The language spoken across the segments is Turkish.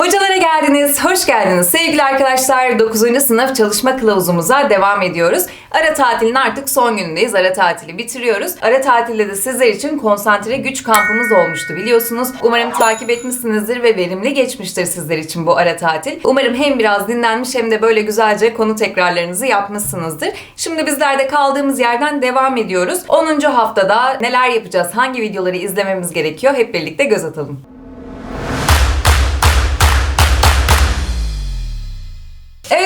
Hocalara geldiniz, hoş geldiniz. Sevgili arkadaşlar 9. sınıf çalışma kılavuzumuza devam ediyoruz. Ara tatilin artık son günündeyiz. Ara tatili bitiriyoruz. Ara tatilde de sizler için konsantre güç kampımız olmuştu biliyorsunuz. Umarım takip etmişsinizdir ve verimli geçmiştir sizler için bu ara tatil. Umarım hem biraz dinlenmiş hem de böyle güzelce konu tekrarlarınızı yapmışsınızdır. Şimdi bizler de kaldığımız yerden devam ediyoruz. 10. haftada neler yapacağız, hangi videoları izlememiz gerekiyor hep birlikte göz atalım.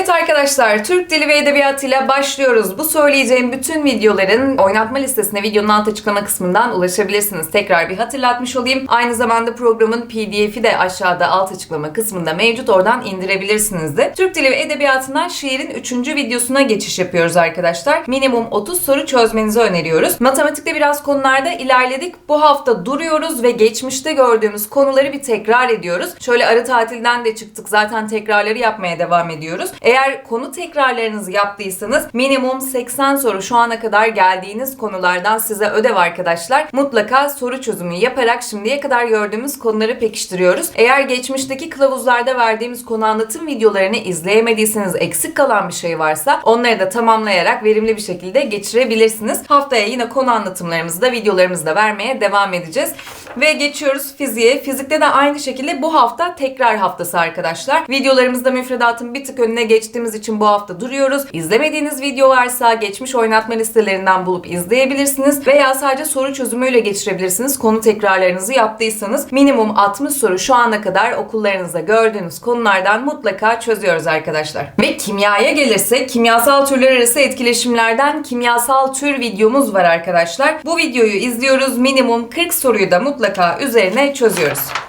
Evet arkadaşlar, Türk Dili ve Edebiyatı'yla başlıyoruz. Bu söyleyeceğim bütün videoların oynatma listesine videonun alt açıklama kısmından ulaşabilirsiniz. Tekrar bir hatırlatmış olayım. Aynı zamanda programın PDF'i de aşağıda alt açıklama kısmında mevcut. Oradan indirebilirsiniz de. Türk Dili ve Edebiyatı'ndan şiirin 3. videosuna geçiş yapıyoruz arkadaşlar. Minimum 30 soru çözmenizi öneriyoruz. Matematikte biraz konularda ilerledik. Bu hafta duruyoruz ve geçmişte gördüğümüz konuları bir tekrar ediyoruz. Şöyle arı tatilden de çıktık. Zaten tekrarları yapmaya devam ediyoruz. Eğer konu tekrarlarınızı yaptıysanız minimum 80 soru şu ana kadar geldiğiniz konulardan size ödev arkadaşlar. Mutlaka soru çözümü yaparak şimdiye kadar gördüğümüz konuları pekiştiriyoruz. Eğer geçmişteki kılavuzlarda verdiğimiz konu anlatım videolarını izleyemediyseniz eksik kalan bir şey varsa onları da tamamlayarak verimli bir şekilde geçirebilirsiniz. Haftaya yine konu anlatımlarımızı da videolarımızı da vermeye devam edeceğiz. Ve geçiyoruz fiziğe. Fizikte de aynı şekilde bu hafta tekrar haftası arkadaşlar. Videolarımızda müfredatın bir tık önüne geçtiğimiz için bu hafta duruyoruz. İzlemediğiniz video varsa geçmiş oynatma listelerinden bulup izleyebilirsiniz veya sadece soru çözümüyle geçirebilirsiniz. Konu tekrarlarınızı yaptıysanız minimum 60 soru şu ana kadar okullarınızda gördüğünüz konulardan mutlaka çözüyoruz arkadaşlar. Ve kimyaya gelirse kimyasal türler arası etkileşimlerden kimyasal tür videomuz var arkadaşlar. Bu videoyu izliyoruz. Minimum 40 soruyu da mutlaka üzerine çözüyoruz.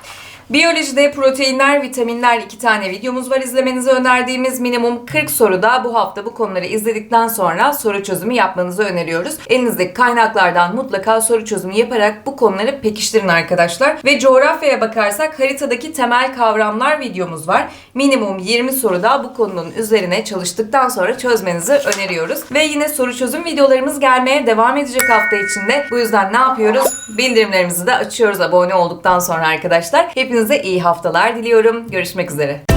Biyolojide proteinler, vitaminler iki tane videomuz var izlemenizi önerdiğimiz minimum 40 soruda bu hafta bu konuları izledikten sonra soru çözümü yapmanızı öneriyoruz. Elinizdeki kaynaklardan mutlaka soru çözümü yaparak bu konuları pekiştirin arkadaşlar. Ve coğrafyaya bakarsak haritadaki temel kavramlar videomuz var. Minimum 20 soruda bu konunun üzerine çalıştıktan sonra çözmenizi öneriyoruz. Ve yine soru çözüm videolarımız gelmeye devam edecek hafta içinde. Bu yüzden ne yapıyoruz? Bildirimlerimizi de açıyoruz abone olduktan sonra arkadaşlar. Hepinize iyi haftalar diliyorum. Görüşmek üzere.